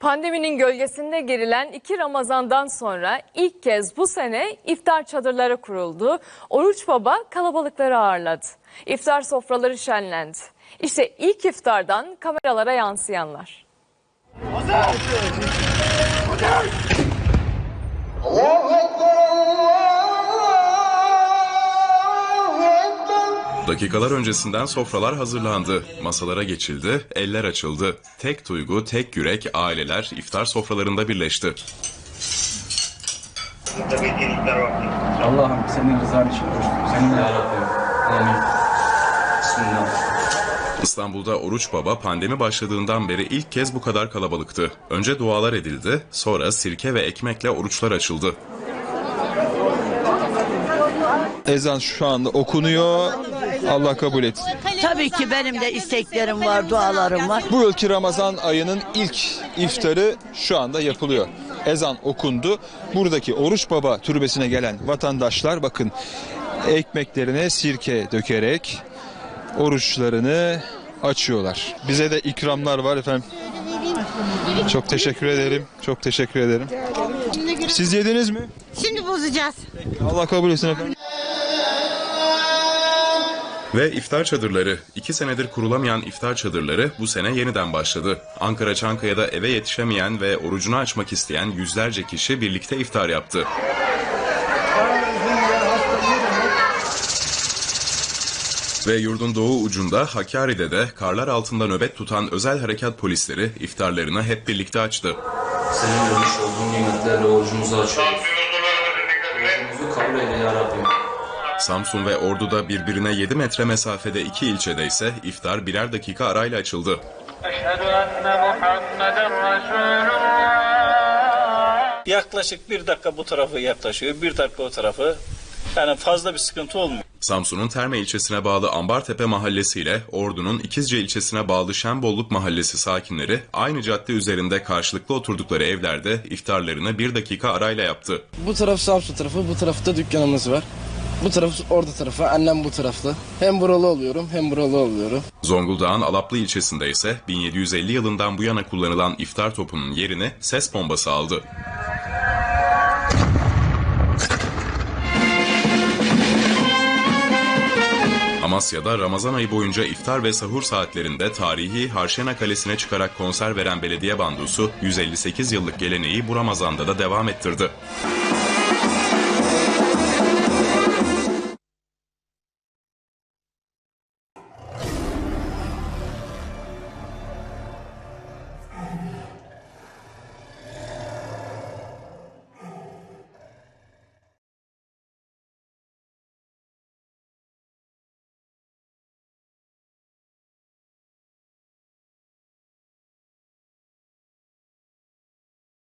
Pandeminin gölgesinde gerilen iki Ramazan'dan sonra ilk kez bu sene iftar çadırları kuruldu. Oruç Baba kalabalıkları ağırladı. İftar sofraları şenlendi. İşte ilk iftardan kameralara yansıyanlar. Dakikalar öncesinden sofralar hazırlandı, masalara geçildi, eller açıldı. Tek duygu, tek yürek, aileler iftar sofralarında birleşti. Allah'ım senin rızan için koştum. Senin ya Rabbim. Amin. Bismillah. İstanbul'da Oruç Baba pandemi başladığından beri ilk kez bu kadar kalabalıktı. Önce dualar edildi, sonra sirke ve ekmekle oruçlar açıldı. Ezan şu anda okunuyor. Allah kabul etsin. Tabii ki benim de isteklerim var, dualarım var. Bu yılki Ramazan ayının ilk iftarı şu anda yapılıyor. Ezan okundu. Buradaki Oruç Baba türbesine gelen vatandaşlar bakın ekmeklerine sirke dökerek oruçlarını açıyorlar. Bize de ikramlar var efendim. Çok teşekkür ederim. Çok teşekkür ederim. Siz yediniz mi? Şimdi bozacağız. Allah kabul etsin efendim. Ve iftar çadırları, iki senedir kurulamayan iftar çadırları bu sene yeniden başladı. Ankara Çankaya'da eve yetişemeyen ve orucunu açmak isteyen yüzlerce kişi birlikte iftar yaptı. Ve yurdun doğu ucunda Hakkari'de de karlar altında nöbet tutan özel harekat polisleri iftarlarını hep birlikte açtı. Senin vermiş olduğun nimetlerle orucumuzu açıyoruz. Orucumuzu kabul eyle ya Rabbim. Samsun ve Ordu'da birbirine 7 metre mesafede iki ilçede ise iftar birer dakika arayla açıldı. Yaklaşık bir dakika bu tarafı yaklaşıyor, bir dakika o tarafı. Yani fazla bir sıkıntı olmuyor. Samsun'un Terme ilçesine bağlı Ambartepe mahallesi ile Ordu'nun İkizce ilçesine bağlı Şenbolluk mahallesi sakinleri aynı cadde üzerinde karşılıklı oturdukları evlerde iftarlarını bir dakika arayla yaptı. Bu taraf Samsun tarafı, bu tarafta dükkanımız var. Bu taraf orada tarafı, annem bu tarafta. Hem buralı oluyorum, hem buralı oluyorum. Zonguldak'ın Alaplı ilçesinde ise 1750 yılından bu yana kullanılan iftar topunun yerini ses bombası aldı. Amasya'da Ramazan ayı boyunca iftar ve sahur saatlerinde tarihi Harşena Kalesi'ne çıkarak konser veren belediye bandosu 158 yıllık geleneği bu Ramazan'da da devam ettirdi.